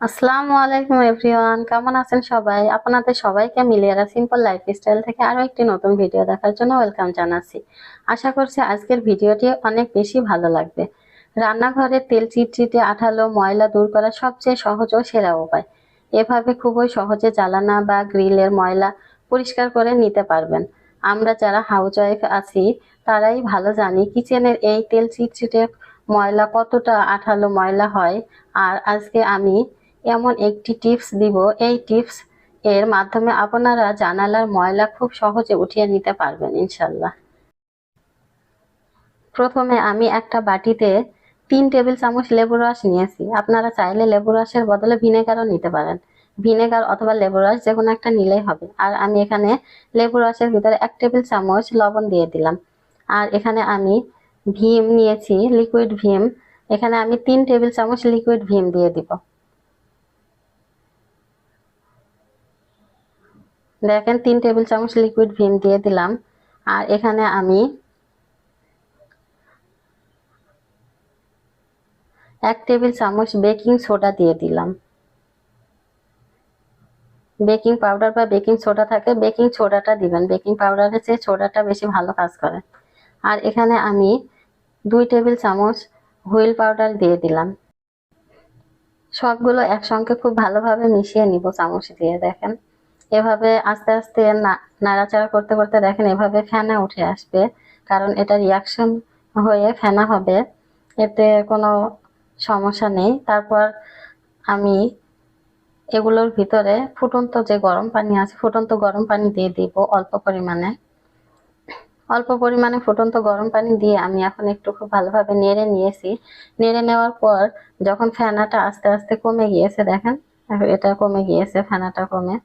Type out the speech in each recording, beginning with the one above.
আসসালামু আলাইকুম এভরিওয়ান, কেমন আছেন সবাই? আপনাদের সবাইকে মিলিয়ারা সিম্পল লাইফস্টাইল থেকে আরও একটি নতুন ভিডিও দেখার জন্য ওয়েলকাম জানাচ্ছি। আশা করছি আজকের ভিডিওটি অনেক বেশি ভালো লাগবে। রান্নাঘরে তেল চিটচিটে আঠালো ময়লা দূর করার সবচেয়ে সহজ ও সেরা উপায়। এভাবে খুবই সহজে জ্বালানা বা গ্রিলের ময়লা পরিষ্কার করে নিতে পারবেন। আমরা যারা হাউসওয়াইফ আছি, তারাই ভালো জানি কিচেনের এই তেল চিটচিটে ময়লা কতটা আঠালো ময়লা হয়। আর আজকে আমি এমন একটি টিপস দিব। এই টিপস এর মাধ্যমে আপনারা জানালার ময়লা খুব সহজে উঠিয়ে নিতে পারবেন ইনশাল্লাহ প্রথমে আমি একটা বাটিতে তিন টেবিল চামচ লেবু রস নিয়েছি। আপনারা চাইলে লেবু রসের বদলে ভিনেগারও নিতে পারেন। ভিনেগার অথবা লেবু রস যে কোনো একটা নিলেই হবে। আর আমি এখানে লেবু রসের ভিতরে এক টেবিল চামচ লবণ দিয়ে দিলাম। আর এখানে আমি ভীম নিয়েছি, লিকুইড ভীম। এখানে আমি তিন টেবিল চামচ লিকুইড ভীম দিয়ে দিব। দেখেন, তিন টেবিল চামচ লিকুইড ভিম দিয়ে দিলাম। আর এখানে আমি এক টেবিল চামচ বেকিং সোডা দিয়ে দিলাম। বেকিং পাউডার বা বেকিং সোডা থাকে, বেকিং সোডাটা দিবেন। বেকিং পাউডারের চেয়ে সোডাটা বেশি ভালো কাজ করে। আর এখানে আমি দুই টেবিল চামচ হুইল পাউডার দিয়ে দিলাম। সবগুলো একসঙ্গে খুব ভালোভাবে মিশিয়ে নিব চামচ দিয়ে, দেখেন। এভাবে আস্তে আস্তে নাড়াচাড়া করতে করতে দেখেন এভাবে ফেনা উঠে আসবে। কারণ এটা রিয়াকশন হয়ে ফেনা হবে। এতে কোনো সমস্যা নেই। তারপর আমি এগুলোর ভিতরে ফুটন্ত যে গরম পানি আছে, ফুটন্ত গরম পানি দিয়ে দিব অল্প পরিমাণে। অল্প পরিমাণে ফুটন্ত গরম পানি দিয়ে আমি এখন একটু খুব ভালোভাবে নেড়ে নিয়েছি। নেড়ে নেওয়ার পর যখন ফেনাটা আস্তে আস্তে কমে গিয়েছে, দেখেন, এটা কমে গিয়েছে, ফেনাটা কমে।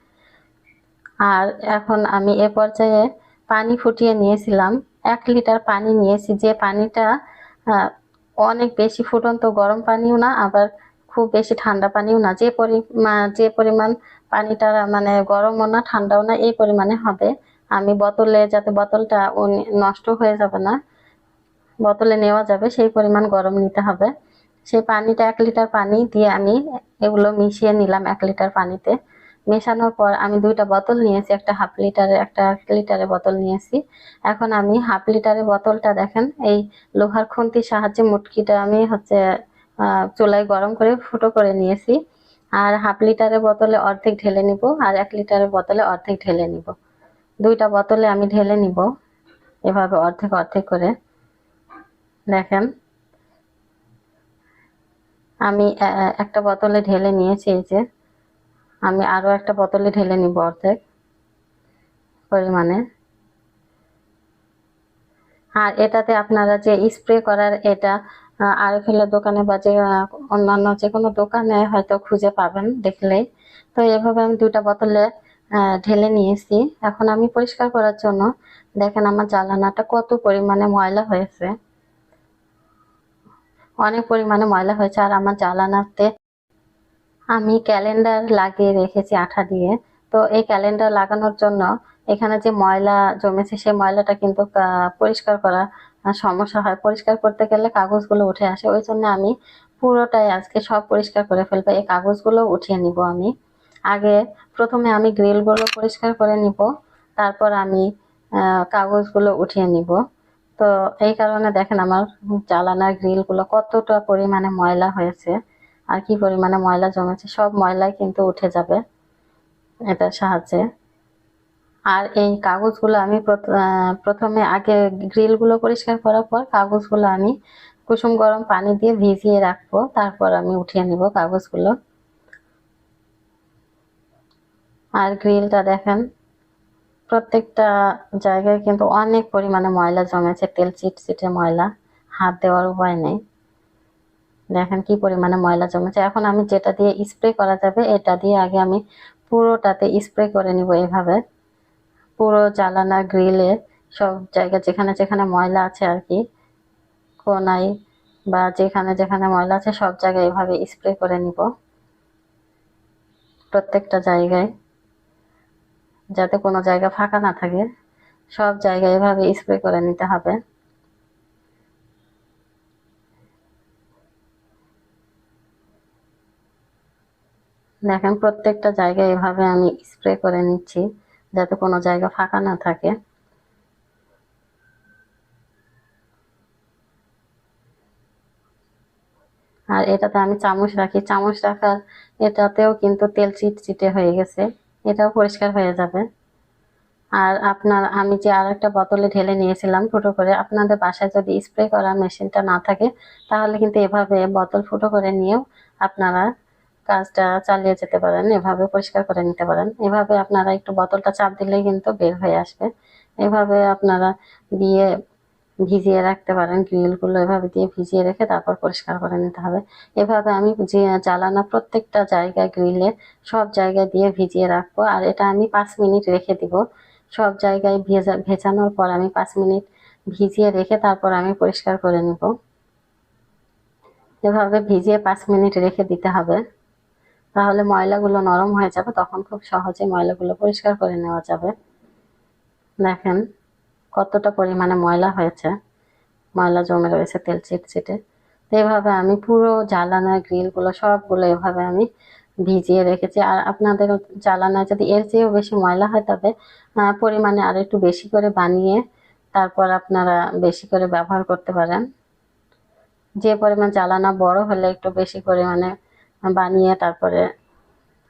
আর এখন আমি এ পর্যায়ে পানি ফুটিয়ে নিয়েছিলাম। এক লিটার পানি নিয়েছি। যে পানিটা অনেক বেশি ফুটন্ত গরম পানিও না, আবার খুব বেশি ঠান্ডা পানিও না। যে পরিমাণ যে পরিমাণ পানিটা মানে গরমও না, ঠান্ডাও না, এই পরিমাণে হবে। আমি বোতলে, যাতে বোতলটা নষ্ট হয়ে যাবে না, বোতলে নেওয়া যাবে, সেই পরিমাণ গরম নিতে হবে। সেই পানিটা এক লিটার পানি দিয়ে আমি এগুলো মিশিয়ে নিলাম এক লিটার পানিতে। মেশানোর পর আমি দুইটা বোতল নিয়েছি, একটা হাফ লিটারের, একটা এক লিটারের বোতল নিয়েছি। এখন আমি হাফ লিটারের বোতলটা দেখেন, এই লোহার খুন্তির সাহায্যে মুটকিটা আমি হচ্ছে চুলায় গরম করে ফুটো করে নিয়েছি। আর হাফ লিটারের বোতলে অর্ধেক ঢেলে নিব, আর এক লিটারের বোতলে অর্ধেক ঢেলে নিব। দুইটা বোতলে আমি ঢেলে নিব, এভাবে অর্ধেক অর্ধেক করে। দেখেন, আমি একটা বোতলে ঢেলে নিয়েছি এই যে। আমি আরও একটা বোতলে ঢেলে নিব অর্ধেক পরিমাণে। আর এটাতে আপনারা যে স্প্রে করার এটা আরএফএলের দোকানে বা যে অন্যান্য যে কোনো দোকানে হয়তো খুঁজে পাবেন দেখলেই। তো এভাবে আমি দুটা বোতলে ঢেলে নিয়েছি। এখন আমি পরিষ্কার করার জন্য দেখেন আমার জ্বালানাটা কত পরিমাণে ময়লা হয়েছে। অনেক পরিমাণে ময়লা হয়েছে আর আমার জ্বালানাতে আমি ক্যালেন্ডার লাগিয়ে রেখেছি আঠা দিয়ে। তো এই ক্যালেন্ডার লাগানোর জন্য এখানে যে ময়লা জমেছে, সেই ময়লাটা কিন্তু পরিষ্কার করা সমস্যা হয়। পরিষ্কার করতে গেলে কাগজগুলো উঠে আসে। ওই জন্য আমি পুরোটাই আজকে সব পরিষ্কার করে ফেলব। এই কাগজগুলো উঠিয়ে নিব আমি। আগে প্রথমে আমি গ্রিলগুলো পরিষ্কার করে নিব। তারপর আমি কাগজগুলো উঠিয়ে নিব। তো এই কারণে দেখেন আমার জ্বালানার গ্রিলগুলো কতটা পরিমাণে ময়লা হয়েছে। আর কি পরিমাণে ময়লা জমেছে, সব ময়লাই কিন্তু উঠে যাবে এটার সাহায্যে। আর এই কাগজগুলো আমি প্রথমে আগে গ্রিলগুলো পরিষ্কার করার পর কাগজগুলো আমি কুসুম গরম পানি দিয়ে ভিজিয়ে রাখব, তারপর আমি উঠিয়ে নিব কাগজগুলো। আর গ্রিলটা দেখেন, প্রত্যেকটা জায়গায় কিন্তু অনেক পরিমাণে ময়লা জমেছে, তেল চিটচিটে ময়লা, হাত দেওয়ার উপায় নেই। দেখেন কি পরিমাণে ময়লা জমেছে। এখন আমি যেটা দিয়ে স্প্রে করা যাবে, এটা দিয়ে আগে আমি পুরোটাতে স্প্রে করে নিব এভাবে। পুরো জ্বালানা গ্রিলে সব জায়গা যেখানে যেখানে ময়লা আছে আর কি কোনাই বা যেখানে যেখানে ময়লা আছে সব জায়গায় এভাবে স্প্রে করে নিব। প্রত্যেকটা জায়গায়, যাতে কোনো জায়গা ফাঁকা না থাকে, সব জায়গায় এভাবে স্প্রে করে নিতে হবে। দেখেন, প্রত্যেকটা জায়গায় এভাবে আমি স্প্রে করে নিচ্ছি, যাতে কোনো জায়গা ফাঁকা না থাকে। আর এটাতে আমি চামচ রাখি। চামচ রাখার এটাতেও কিন্তু তেল চিটচিটে হয়ে গেছে। এটাও পরিষ্কার হয়ে যাবে। আর আপনার, আমি যে আর একটা বোতলে ঢেলে নিয়েছিলাম ফুটো করে, আপনাদের বাসায় যদি স্প্রে করা মেশিনটা না থাকে, তাহলে কিন্তু এভাবে বোতল ফুটো করে নিয়েও আপনারা কাজটা চালিয়ে যেতে পারেন, এভাবে পরিষ্কার করে নিতে পারেন। এভাবে আপনারা একটু বোতলটা চাপ দিলেই কিন্তু বের হয়ে আসবে। এভাবে আপনারা দিয়ে ভিজিয়ে রাখতে পারেন, গ্রিলগুলো এভাবে দিয়ে ভিজিয়ে রেখে তারপর পরিষ্কার করে নিতে হবে। এভাবে আমি জ্বালানা প্রত্যেকটা জায়গায় গ্রিলে সব জায়গায় দিয়ে ভিজিয়ে রাখব। আর এটা আমি পাঁচ মিনিট রেখে দিব। সব জায়গায় ভেজা, ভেজানোর পর আমি পাঁচ মিনিট ভিজিয়ে রেখে তারপর আমি পরিষ্কার করে নিব। এভাবে ভিজিয়ে পাঁচ মিনিট রেখে দিতে হবে। তাহলে ময়লাগুলো নরম হয়ে যাবে, তখন খুব সহজে ময়লাগুলো পরিষ্কার করে নেওয়া যাবে। দেখেন কতটা পরিমাণে ময়লা হয়েছে, ময়লা জমে রয়েছে তেল চিটচিটে তো এভাবে আমি পুরো জ্বালানা গ্রিলগুলো সবগুলো এভাবে আমি ভিজিয়ে রেখেছি। আর আপনাদের জ্বালানায় যদি এর চেয়েও বেশি ময়লা হয় তবে পরিমাণে আর একটু বেশি করে বানিয়ে তারপর আপনারা বেশি করে ব্যবহার করতে পারেন। যে পরিমাণ জ্বালানা বড় হলে একটু বেশি পরিমাণে বানিয়ে তারপরে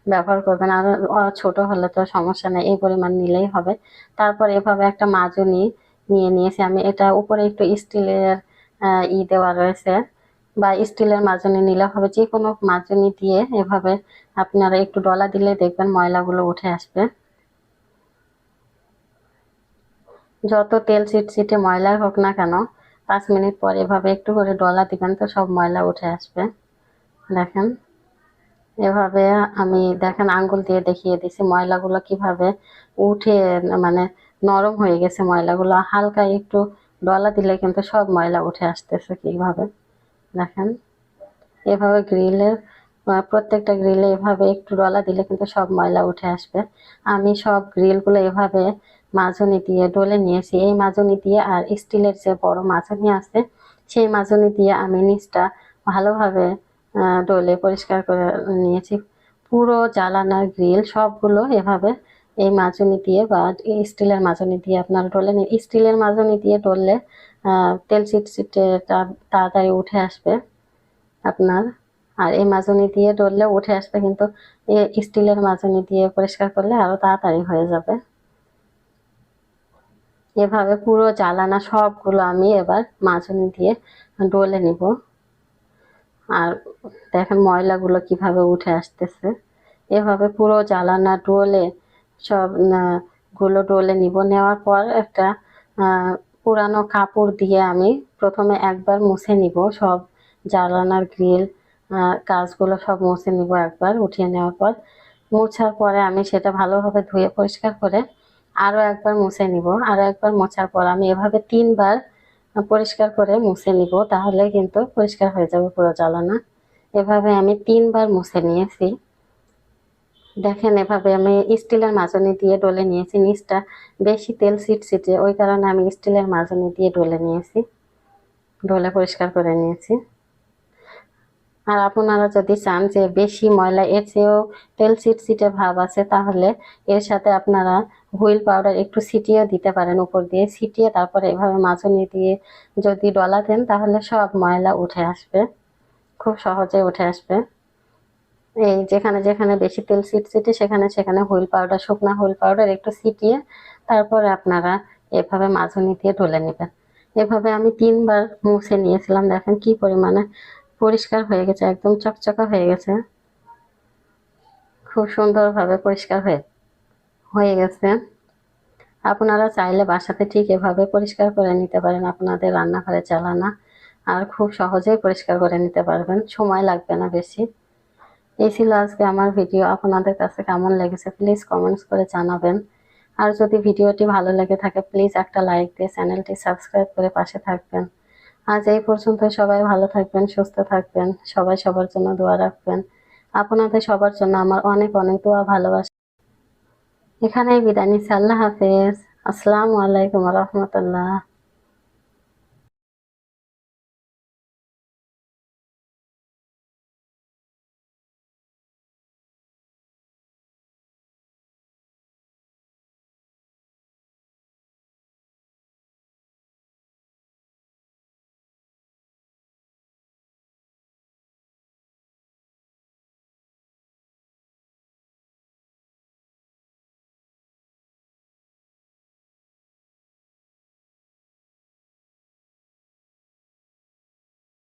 ব্যবহার করবেন। আর ছোট হলে তো সমস্যা নেই, এই পরিমাণ নিলেই হবে। তারপর এভাবে একটা মাজুনি নিয়ে নিয়েছি আমি। এটা উপরে একটু স্টিলের ই দেওয়া রয়েছে বা স্টিলের মাজনি নিলে হবে। যে কোনো মাজুনি দিয়ে এভাবে আপনারা একটু ডলা দিলে দেখবেন ময়লাগুলো উঠে আসবে। যত তেল চিটচিটে ময়লা হোক না কেন, পাঁচ মিনিট পর এভাবে একটু করে ডলা দিবেন তো সব ময়লা উঠে আসবে। দেখেন। এভাবে আমি দেখেন আঙ্গুল দিয়ে দেখিয়ে দিছি ময়লাগুলো কীভাবে উঠে মানে নরম হয়ে গেছে ময়লাগুলো। হালকা একটু ডলা দিলে কিন্তু সব ময়লা উঠে আসতেছে কীভাবে। দেখেন, এভাবে গ্রিলের প্রত্যেকটা গ্রিলে এভাবে একটু ডলা দিলে কিন্তু সব ময়লা উঠে আসবে। আমি সব গ্রিলগুলো এভাবে মাজনি দিয়ে ডলে নিয়েছি। এই মাজনি দিয়ে আর স্টিলের যে বড় মাজনি আছে, সেই মাজনি দিয়ে আমি নিচটা ভালোভাবে ডলে পরিষ্কার করে নিয়েছি। পুরো জ্বালানার গ্রিল সবগুলো এভাবে এই মাজনি দিয়ে বা স্টিলের মাজনি দিয়ে আপনারা ডলে নিন স্টিলের মাজনি দিয়ে ডললে তেল চিটচিটে তাড়াতাড়ি উঠে আসবে আপনার। আর এই মাজনি দিয়ে ডললে উঠে আসবে কিন্তু স্টিলের মাজনি দিয়ে পরিষ্কার করলে আরও তাড়াতাড়ি হয়ে যাবে। এভাবে পুরো জ্বালানা সবগুলো আমি এবার মাজনি দিয়ে ডলে নিব। আর দেখেন ময়লাগুলো কীভাবে উঠে আসতেছে। এভাবে পুরো জ্বালানা ডোলে সবগুলো ডোলে নিব। নেওয়ার পর একটা পুরানো কাপড় দিয়ে আমি প্রথমে একবার মুছে নিব। সব জ্বালানার গ্রিল কাজগুলো সব মুছে নিব একবার উঠিয়ে নেওয়ার পর। মোছার পরে আমি সেটা ভালোভাবে ধুয়ে পরিষ্কার করে আরও একবার মুছে নিব। আরও একবার মোছার পর আমি এভাবে তিনবার পরিষ্কার করে মুছে নিব, তাহলে কিন্তু পরিষ্কার হয়ে যাবে পুরো জ্বালানা। এভাবে আমি তিনবার মুছে নিয়েছি। দেখেন, এভাবে আমি স্টিলের মাজনি দিয়ে ডলে নিয়েছি। নিচটা বেশি তেল সিট সিটে ওই কারণে আমি স্টিলের মাজনি দিয়ে ডলে নিয়েছি। ডলে পরিষ্কার করে নিয়েছি। আর আপনারা যদি চান যে বেশি ময়লা, এর চেয়েও তেল সিট সিটে ভাব আছে, তাহলে এর সাথে আপনারা হুইল পাউডার একটু ছিটিয়েও দিতে পারেন উপর দিয়ে। ছিটিয়ে তারপরে এভাবে মাজনি দিয়ে যদি ডলা দেন, তাহলে সব ময়লা উঠে আসবে। খুব সহজে উঠে আসবে। এই যেখানে যেখানে বেশি তেল সিট সিটে সেখানে সেখানে হুইল পাউডার, শুকনা হুইল পাউডার একটু ছিটিয়ে তারপরে আপনারা এভাবে মাজনি দিয়ে ঢলে নেবেন। এভাবে আমি তিনবার মুছে নিয়েছিলাম, দেখেন কি পরিমাণে পরিষ্কার হয়ে গেছে, একদম চকচকা হয়ে গেছে। খুব সুন্দরভাবে পরিষ্কার হয়ে হয়ে গেছে। আপনারা চাইলে বাসাতে ঠিক এভাবে পরিষ্কার করে নিতে পারেন, আপনাদের রান্নাঘরে চালানা আর খুব সহজেই পরিষ্কার করে নিতে পারবেন, সময় লাগবে না বেশি। এই ছিল আজকে আমার ভিডিও, আপনাদের কাছে কেমন লেগেছে প্লিজ কমেন্টস করে জানাবেন। আর যদি ভিডিওটি ভালো লেগে থাকে, প্লিজ একটা লাইক দিয়ে চ্যানেলটি সাবস্ক্রাইব করে পাশে থাকবেন। আজ এই পর্যন্ত সবাই ভালো থাকবেন, সুস্থ থাকবেন, সবাই সবার জন্য দোয়া রাখবেন। আপনাদের সবার জন্য আমার অনেক অনেক দোয়া, ভালোবাসা। এখানেই বিদায় নিচ্ছি, আল্লাহ হাফেজ। আসসালামু আলাইকুম রহমতুল্লাহ।